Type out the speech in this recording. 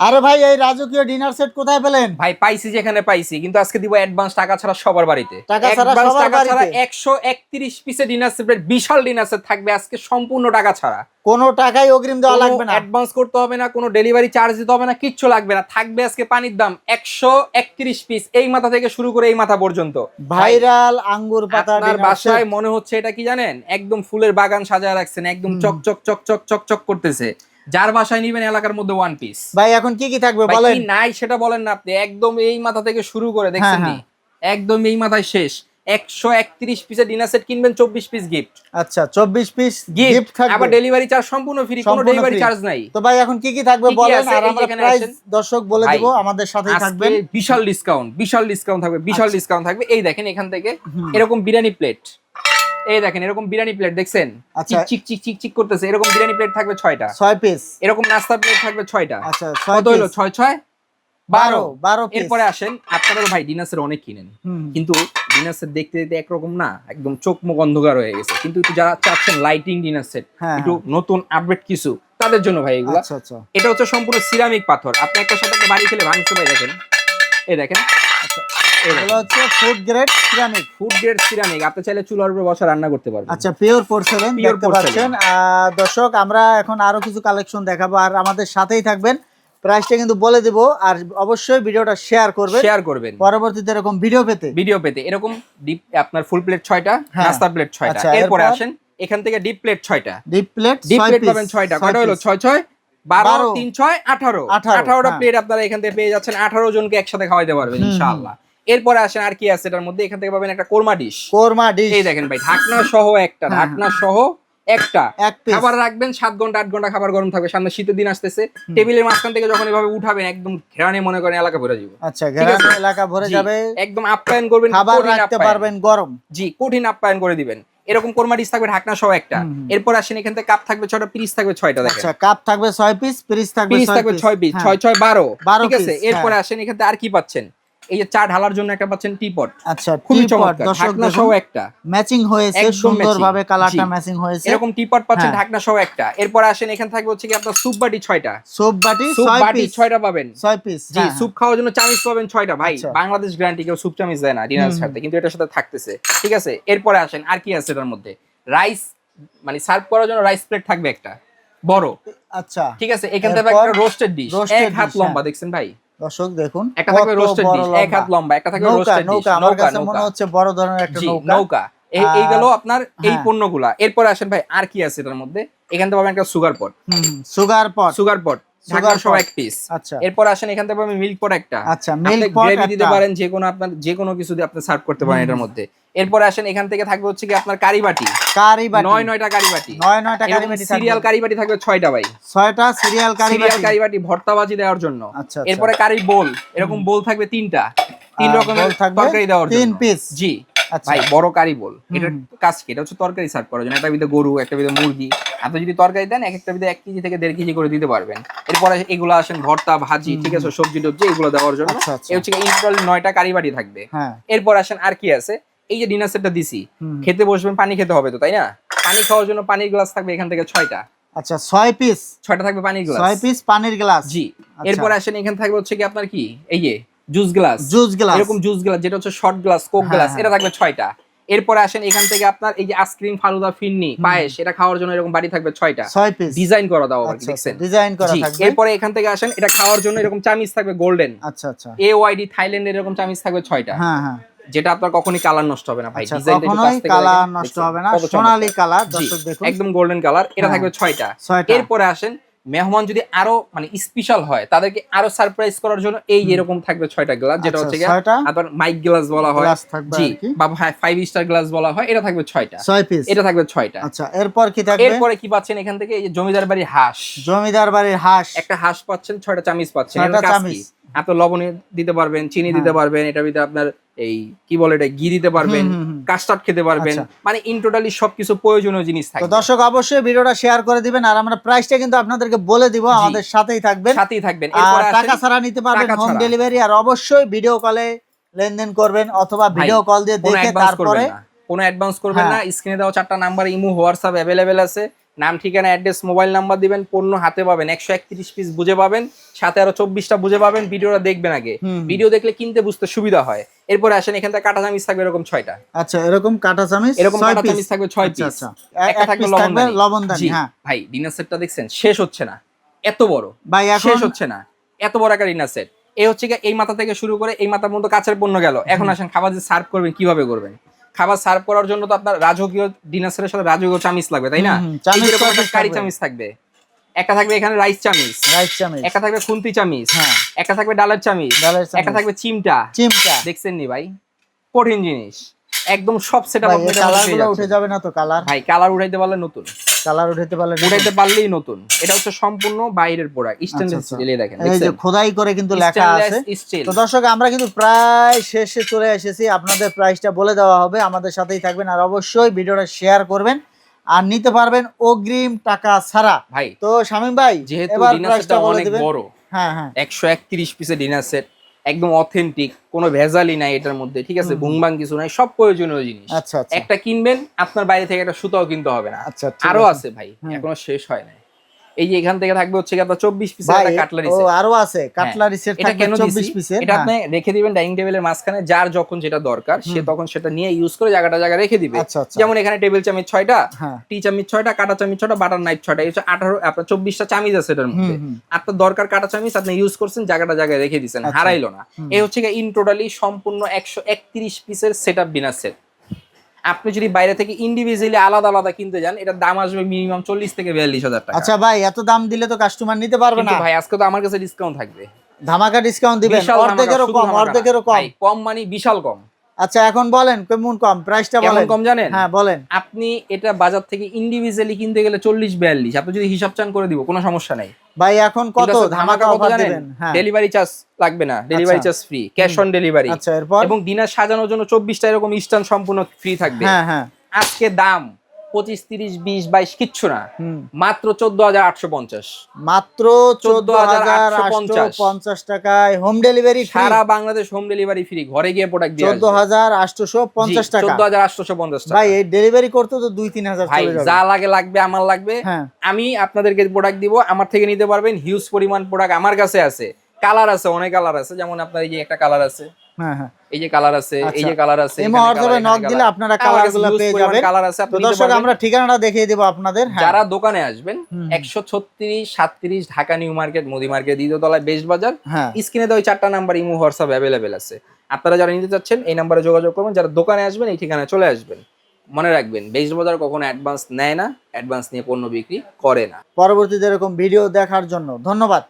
আরে ভাই এই রাজকীয় ডিনার সেট কোথায় পেলেন? ভাই পাইছি যেখানে পাইছি কিন্তু আজকে দিব অ্যাডভান্স টাকা ছাড়া সবার বাড়িতে। টাকা ছাড়া সবার বাড়িতে? একশো একত্রিশ পিসের ডিনার সেটের বিশাল ডিনার সেট থাকবে আজকে সম্পূর্ণ টাকা ছাড়া। কোনো টাকাই অগ্রিম দেওয়া লাগবে না। অ্যাডভান্স করতে হবে না কোনো ডেলিভারি চার্জ দিতে হবে না কিচ্ছু লাগবে না। থাকবে আজকে পানির দাম একশো একত্রিশ পিস এই মাথা থেকে শুরু করে এই মাথা পর্যন্ত। ভাইরাল আঙ্গুর পাতা আপনার বাসায় মনে হচ্ছে এটা কি জানেন? একদম ফুলের বাগান সাজায় রাখছেন একদম হুম। চক চক চক চক চক চক করতেছে। যার বাসায় নিবেন এলাকার মধ্যে ওয়ান পিস ভাই এখন কি কি থাকবে বলেন কি নাই সেটা বলেন না আপনি। একদম এই মাথা থেকে শুরু করে দেখছেন হ্যাঁ, নি একদম এই মাথায় শেষ। একশো একত্রিশ পিসের ডিনার সেট কিনবেন চব্বিশ পিস গিফট আচ্ছা চব্বিশ পিস গিফট থাকবে। আবার ডেলিভারি চার্জ সম্পূর্ণ ফ্রি কোনো ডেলিভারি চার্জ নাই। তো ভাই এখন কি কি থাকবে বলেন? আর আমরা প্রাইস দর্শক বলে দিব আমাদের সাথেই থাকবেন। বিশাল ডিসকাউন্ট বিশাল ডিসকাউন্ট থাকবে বিশাল আচ্ছা। ডিসকাউন্ট থাকবে। এই দেখেন এখান থেকে এরকম বিরিয়ানি প্লেট এই দেখেন এরকম বিরিয়ানি প্লেট দেখছেন? আচ্ছা। চিক চিক চিক চিক করতেছে। এরকম বিরিয়ানি প্লেট থাকবে ছয়টা। ছয় পিস এরকম নাস্তা প্লেট থাকবে ছয়টা। আচ্ছা কত হলো? ছয় ছয়? বারো। বারো এরপরে আসেন আপনারাও ভাই ডিনাসের অনেক কিনেন। কিন্তু ডিনার সেট দেখতে দেখতে একরকম না একদম চোখ মুখ অন্ধকার হয়ে গেছে। কিন্তু একটু যারা চাচ্ছেন লাইটিং ডিনার সেট একটু নতুন আপডেট কিছু তাদের জন্য ভাই এগুলো। আচ্ছা আচ্ছা। এটা হচ্ছে সম্পূর্ণ সিরামিক পাথর। আপনি একটা সাথে বাড়ি খেলে ভাঙতে ভাই দেখেন এই দেখেন। আচ্ছা। এগুলো হচ্ছে food grade ceramic food grade ceramic আপনি চাইলে চুলার উপরে বসা রান্না করতে পারবেন। আচ্ছা পিওর পোর্সেলেন দেখতে পাচ্ছেন। দর্শক আমরা এখন আরও কিছু কালেকশন দেখাবো আর আমাদের সাথেই থাকবেন। প্রাইসটা কিন্তু বলে দিব আর অবশ্যই ভিডিওটা শেয়ার শেয়ার করবেন। পরবর্তীতে এরকম ভিডিও পেতে। ভিডিও পেতে। এরকম ডিপ আপনার ফুল প্লেট ছয়টা হ্যাঁ। নাস্তা প্লেট ছয়টা। আচ্ছা, এরপরে আসেন এখান থেকে ডিপ প্লেট ছয়টা। ডিপ প্লেট ডিপ প্লেট পাবেন কয়টা হলো? ছয় ছয় বারো বারো। তিন ছয় আঠারো। আঠারো, আঠারোটা হ্যাঁ। প্লেট আপনারা এখান থেকে পেয়ে যাচ্ছেন। আঠারো জনকে একসাথে খাওয়াইতে পারবেন ইনশাআল্লাহ। এরপরে আসেন আর কি আছে এটার মধ্যে? এখান থেকে পাবেন একটা কোরমা ডিশ কোরমা ডিশ এই দেখেন ভাই ঢাকনা সহ একটা হ্যাঁ, ঢাকনা সহ একটা। খাবার রাখবেন সাত ঘণ্টা আট ঘণ্টা খাবার গরম থাকবে। সামনে শীতের দিন আসতেছে। টেবিলের মাঝখান থেকে যখন এভাবে উঠাবেন একদম ঘেরানে মনে করেন এলাকা ভরে যাবে। আচ্ছা। গ্রাম এলাকা ভরে যাবে। একদম আপ্যায়ন করবেন খাবার রাখতে পারবেন গরম। জি কঠিন আপ্যায়ন করে দিবেন। এরকম কোরমা ডিশ থাকবে ঢাকনা সহ একটা। এরপর আসেন এখান থেকে কাপ থাকবে ছয়টা পিস থাকবে ছয়টা দেখেন। আচ্ছা কাপ থাকবে ছয় পিস পিস থাকবে পিস থাকবে ছয় পিস হ্যাঁ। ছয় ছয় বারো। বারো ঠিক আছে? এরপর হ্যাঁ। আসেন এখান থেকে আর কি পাচ্ছেন? এই যে চা ঢালার জন্য একটা পাচ্ছেন টিপট। আচ্ছা খুবই চমৎকার। ঢাকনা সহ একটা। ম্যাচিং হয়েছে সুন্দরভাবে কালারটা ম্যাচিং হয়েছে। এরকম টিপট পাচ্ছেন হ্যাঁ। ঢাকনা সহ একটা। এরপর আসেন এখান থাকবে হচ্ছে কি আপনার সুপ বাটি ছয়টা। সোপ বাটি সুপ বাটি পিস ছয়টা পাবেন। ছয় পিস জি স্যুপ খাওয়ার জন্য চামিচ পাবেন ছয়টা। ভাই আচ্ছা। বাংলাদেশ গ্যারান্টি কেউ স্যুপ চামিচ দেয় না ডিনার সাথে কিন্তু এটার সাথে থাকতেছে। ঠিক আছে? এরপরে আসেন আর কি আছে এটার মধ্যে? রাইস মানে সার্ভ করার জন্য রাইস প্লেট থাকবে একটা। বড়। আচ্ছা। ঠিক আছে? এখান থেকে একটা রোস্টেড ডিশ এক হাত লম্বা হ্যাঁ। দেখছেন ভাই? দর্শক দেখুন একটা থাকবে রোস্টেড ডিশ এক হাত লম্বা একটা থাকবে রোস্টেড ডিশ আমার কাছে মনে হচ্ছে বড় ধরনের একটা নৌকা। নৌকা। এই এইগুলো আপনার এই হ্যাঁ। পণ্যগুলা। এরপর আসেন ভাই আর কি আছে এটার মধ্যে? এখান থেকে পাবেন একটা sugar pot sugar pot sugar pot সহ pot। এক পিস আচ্ছা। এরপর আসেন এখান থেকে পাবেন মিল্ক পট একটা। আচ্ছা মিল্ক পট গ্রেভি দিতে পারেন যে কোনো আপনার যে কোনো কিছু দিয়ে আপনি সার্ভ করতে পারেন এটার মধ্যে। এরপর আসেন এখান থেকে থাকবে হচ্ছে কি আপনার কারি বাটি। কারি বাটি। নয় নয়টা কারি বাটি। নয় নয়টা কারি বাটি সিরিয়াল কারি বাটি থাকবে ছয়টা ভাই। ছয়টা সিরিয়াল কারি বাটি। কারি বাটি ভর্তাবাজি দেওয়ার জন্য। আচ্ছা এরপরে কারি বোল এরকম বোল থাকবে তিনটা। তিন আর রকমের তরকারি দেওয়ার তিন জন্য। পিস জি। আচ্ছা ভাই বড় কারি বোল। এটার কাজ কি? এটা হচ্ছে তরকারি সার্ভ করার জন্য একটা ভিতরে গরু একটা ভিতরে মুরগি। আপনি যদি তরকারি দেন এক একটা ভিতরে এক কেজি থেকে দেড় কেজি করে দিতে পারবেন। এরপরে এগুলো আসেন ভর্তা ভাজি ঠিক আছে সবজি টবজি এগুলো দেওয়ার জন্য। আচ্ছা আচ্ছা। এই হচ্ছে ইনস্টল নয়টা কারি বাড়ি থাকবে। হ্যাঁ। এরপর আসেন আর কি আছে? এই যে ডিনার সেটটা দিছি। খেতে বসবেন পানি খেতে হবে তো তাই না? পানি খাওয়ার জন্য পানির গ্লাস থাকবে এখান থেকে ছয়টা। আচ্ছা ছয় পিস ছয়টা থাকবে পানির গ্লাস ছয় পিস পানির গ্লাস জি। আচ্ছা। এরপর আসেন এখানে থাকবে হচ্ছে কি আপনার কি? এই যে জুস গ্লাস। Juice glass. এরকম জুস গ্লাস যেটা হচ্ছে শর্ট গ্লাস কোক গ্লাস। এটা থাকবে ছয়টা। এরপরে আসেন এখান থেকে আপনার এই যে আইসক্রিম ফালুদা। পায়েস এটা খাওয়ার জন্য এরকম বাড়ি থাকবে ছয়টা। ডিজাইন করা দাও আবার আচ্ছা দেখছেন? ডিজাইন করা থাকবে। এরপরে এখান থেকে আসেন এটা খাওয়ার জন্য এরকম চামিচ থাকবে গোল্ডেন আচ্ছা আচ্ছা। এ ওয়াইডি থাইল্যান্ডের এরকম চামিচ থাকবে ছয়টা। হ্যাঁ হ্যাঁ। যেটা আপনার কখনই কালার নষ্ট হবে না ভাই। আচ্ছা ডিজাইনটা একটু কাছ কখনোই থেকে কালার নষ্ট হবে না। সোনালী কালার দর্শক দেখুন। একদম গোল্ডেন কালার এটা হ্যাঁ। থাকবে ছয়টা। এরপরে আসেন মেহমান যদি আরও মানে স্পেশাল হয় তাদেরকে আরও সারপ্রাইজ করার জন্য এই এরকম থাকবে ছয়টা গ্লাস যেটা আচ্ছা, হচ্ছে আপনার মাইক গ্লাস বলা হয়। জি বা ফাইভ স্টার গ্লাস বলা হয় এটা থাকবে ছয়টা। ছয় পিস এটা থাকবে ছয়টা। আচ্ছা এরপর কি থাকবে? এরপরে কি পাচ্ছেন এখান থেকে? এই জমিদার বাড়ির হাঁস। জমিদার বাড়ির হাঁস। একটা হাঁস পাচ্ছেন ছয়টা চামিচ পাচ্ছেন? আপনি লবণ দিতে পারবেন চিনি হ্যাঁ। দিতে পারবেন এটা ভিতরে আপনার এই কি বলে এটা ঘি দিতে পারবেন। কাস্টার্ড খেতে পারবেন। আচ্ছা। মানে ইন টোটালি সবকিছু প্রয়োজনীয় জিনিস তো থাকে দর্শক অবশ্যই ভিডিওটা শেয়ার করে দিবেন আর আমরা প্রাইসটা কিন্তু আপনাদেরকে বলে দিব আমাদের সাথেই থাকবেন। সাথেই থাকবেন। আর টাকা ছাড়া নিতে পারবেন হোম ডেলিভারি আর অবশ্যই ভিডিও কলে লেনদেন করবেন অথবা ভিডিও কল দিয়ে দেখে তারপরে না। কোনো অ্যাডভান্স করবেন না। হ্যাঁ। স্ক্রিনে দেওয়া চারটা নাম্বার ইমো হোয়াটসঅ্যাপ অ্যাভেলেবেল আছে। নাম ঠিকানা অ্যাড্রেস মোবাইল নাম্বার দিবেন পণ্য হাতে পাবেন একশো একত্রিশ পিস বুঝে পাবেন সাথে আরও চব্বিশটা বুঝে পাবেন ভিডিওটা দেখবেন আগে। ভিডিও দেখলে কিনতে বুঝতে সুবিধা হয়। এরপরে আসেন এখান থেকে কাটা চামিচ থাকবে এরকম ছয়টা। আচ্ছা এরকম কাটা চামিচ এরকম কাটা? চামিচ থাকবে ছয় আচ্ছা, পিস আচ্ছা। একটা থাকবে লবণদানি। হ্যাঁ। ভাই ডিনার সেটটা দেখছেন শেষ হচ্ছে না। এত বড়। ভাই শেষ হচ্ছে না। এত বড় একটা ডিনার সেট এই হচ্ছে এই মাথা থেকে শুরু করে এই মাথার মধ্যে কাছের পণ্য গেল। এখন আসেন খাবার যে সার্ভ করবেন কীভাবে করবেন? খাবার সার্ভ করার জন্য তো আপনার রাজকীয় ডিনার সাথে রাজকীয় চামিচ লাগবে তাই না? কারি থাকবে? চামিচ থাকবে। একটা থাকবে এখানে রাইস চামিচ। রাইস চামিচ। একটা থাকবে খুন্তি চামিচ। হ্যাঁ। একটা থাকবে ডালের চামিচ। ডালের একটা থাকবে চিমটা। চিমটা। দেখছেন নি ভাই? কঠিন জিনিস। একদম সব সেটআপ ভাই এই আপনাদের কালারগুলো উঠে যাবে না তো কালার ভাই কালার উঠাইতে পারলে নতুন। কালার উঠাতে পারলে উঠাইতে পারলেই নতুন। এটা হচ্ছে সম্পূর্ণ বাইরের প্রোডাক্ট স্টেনলেস। স্টিল দেখেন এই যে খোদাই করে কিন্তু লেখা আছে। তো দর্শক আমরা কিন্তু প্রায় শেষে চলে এসেছি। আপনাদের প্রাইসটা বলে দেওয়া হবে আমাদের সাথেই থাকবেন। আর অবশ্যই ভিডিওটা শেয়ার করবেন আর নিতে পারবেন অগ্রিম টাকা ছাড়া। ভাই তো শামীম ভাই যেহেতু ডিনার সেটটা অনেক বড়। হ্যাঁ হ্যাঁ। একশো একত্রিশ পিসের ডিনার সেট একদম অথেন্টিক কোনো ভেজালি নাই এটার মধ্যে ঠিক আছে। বুংবাং কিছু নাই সব প্রয়োজনীয় জিনিস। আচ্ছা আচ্ছা। একটা কিনবেন আপনার বাইরে থেকে একটা সুতাও কিনতে হবে না। আচ্ছা আরও আছে। আছে ভাই এখনও শেষ হয় নাই। এই যে এখান থেকে থাকবে হচ্ছে আপনার চব্বিশ পিসের একটা কাটলারি সেট আরও আছে কাটলারি সেট এটা কেন 24 দিছি পিসের এটা হ্যাঁ। আপনি রেখে দিবেন ডাইনিং টেবিলের মাঝখানে যার যখন যেটা দরকার সে তখন সেটা নিয়ে ইউজ করে জায়গাটা জায়গা রেখে দিবে। আচ্ছা আচ্ছা। যেমন এখানে টেবিল চামিচ ছয়টা হ্যাঁ। টি চামিচ ছয়টা কাটা চামিচ ছয়টা বাটার নাইফ ছয়টা এই আঠারো আপনার চব্বিশটা চামিচ আছে এটার মধ্যে। আপনার দরকার কাটা চামিচ আপনি ইউজ করছেন জায়গাটা জায়গায় রেখে দিচ্ছেন আচ্ছা। হারাইলো না। এই হচ্ছে ইন টোটালি সম্পূর্ণ একশো একত্রিশ পিসের সেট আপ ডিনার সেট আপনি যদি বাইরে থেকে ইন্ডিভিজুয়ালি আলাদা আলাদা কিনতে যান এটার দাম আসবে মিনিমাম চল্লিশ থেকে বিয়াল্লিশ হাজার টাকা। আচ্ছা ভাই এত দাম দিলে তো কাস্টমার নিতে পারবে না। ভাই আজকে তো আমার কাছে ডিসকাউন্ট থাকবে। ধামাকা ডিসকাউন্ট দিবেন অর্ধেকেরও কম অর্ধেকেরও কম। কম মানে বিশাল কম। আচ্ছা এখন বলেন কেমন কম প্রাইসটা বলেন। কম জানেন? হ্যাঁ বলেন। আপনি এটা বাজার থেকে ইন্ডিভিজুয়ালি কিনতে গেলে চল্লিশ বিয়াল্লিশ আপনি যদি হিসাব চান করে দিব কোনো সমস্যা নাই। ভাই এখন কত? ধামাকা কত অফার জানেন? দিবেন? হ্যাঁ। ডেলিভারি চার্জ লাগবে না। Delivery. Charge free cash on delivery আচ্ছা এরপর? এবং ডিনার সাজানোর জন্য চব্বিশটা এরকম ইস্টার্ন সম্পূর্ণ ফ্রি থাকবে। হ্যাঁ হ্যাঁ। আজকে দাম পঁচিশ তিরিশ বিশ বাইশ কিচ্ছু না। মাত্র চোদ্দ হাজার আটশো পঞ্চাশ। মাত্র চোদ্দ হাজার আটশো 14,850 পঞ্চাশ টাকায় হোম ডেলিভারি সারা বাংলাদেশ হোম ডেলিভারি ফ্রি ঘরে গিয়ে প্রোডাক্ট চোদ্দ হাজার আটশোশো পঞ্চাশ টাকা। চোদ্দ হাজার আটশোশো পঞ্চাশ টাকা। ভাই এই ডেলিভারি করতে তো দুই তিন হাজার ভাই যা লাগে লাগবে আমার লাগবে। হ্যাঁ। আমি আপনাদেরকে প্রোডাক্ট দিব আমার থেকে নিতে পারবেন। হিউজ পরিমাণ প্রোডাক্ট আমার কাছে আছে। কালার আছে অনেক কালার আছে। যেমন আপনার এই যে একটা কালার আছে। এই যে কালার আছে এই আচ্ছা। যে কালার আছে এখানে হোয়াটসঅ্যাপে নক দিলে আপনারা আমার কালার কাছে গুলো huge পেয়ে যাবেন। কালার আছে তো দর্শক আমরা ঠিকানাটা দেখিয়ে দেবো আপনাদের। হ্যাঁ। যারা দোকানে আসবেন হুম। একশো ছত্রিশ সাতত্রিশ Dhaka new market Modi market দ্বিতীয় তলায় বেস্ট বাজার হ্যাঁ। স্ক্রিনে দেওয়া ওই চারটা নাম্বার ইমো হোয়াটসঅ্যাপ অ্যাভেলেবেল আছে। আপনারা যারা নিতে চাচ্ছেন এই নাম্বারে যোগাযোগ করবেন। যারা দোকানে আসবেন এই ঠিকানায় চলে আসবেন। মনে রাখবেন বেস্ট বাজার কখনো অ্যাডভান্স নেয় না অ্যাডভান্স নিয়ে পণ্য বিক্রি করে না। পরবর্তীতে এরকম ভিডিও দেখার জন্য ধন্যবাদ।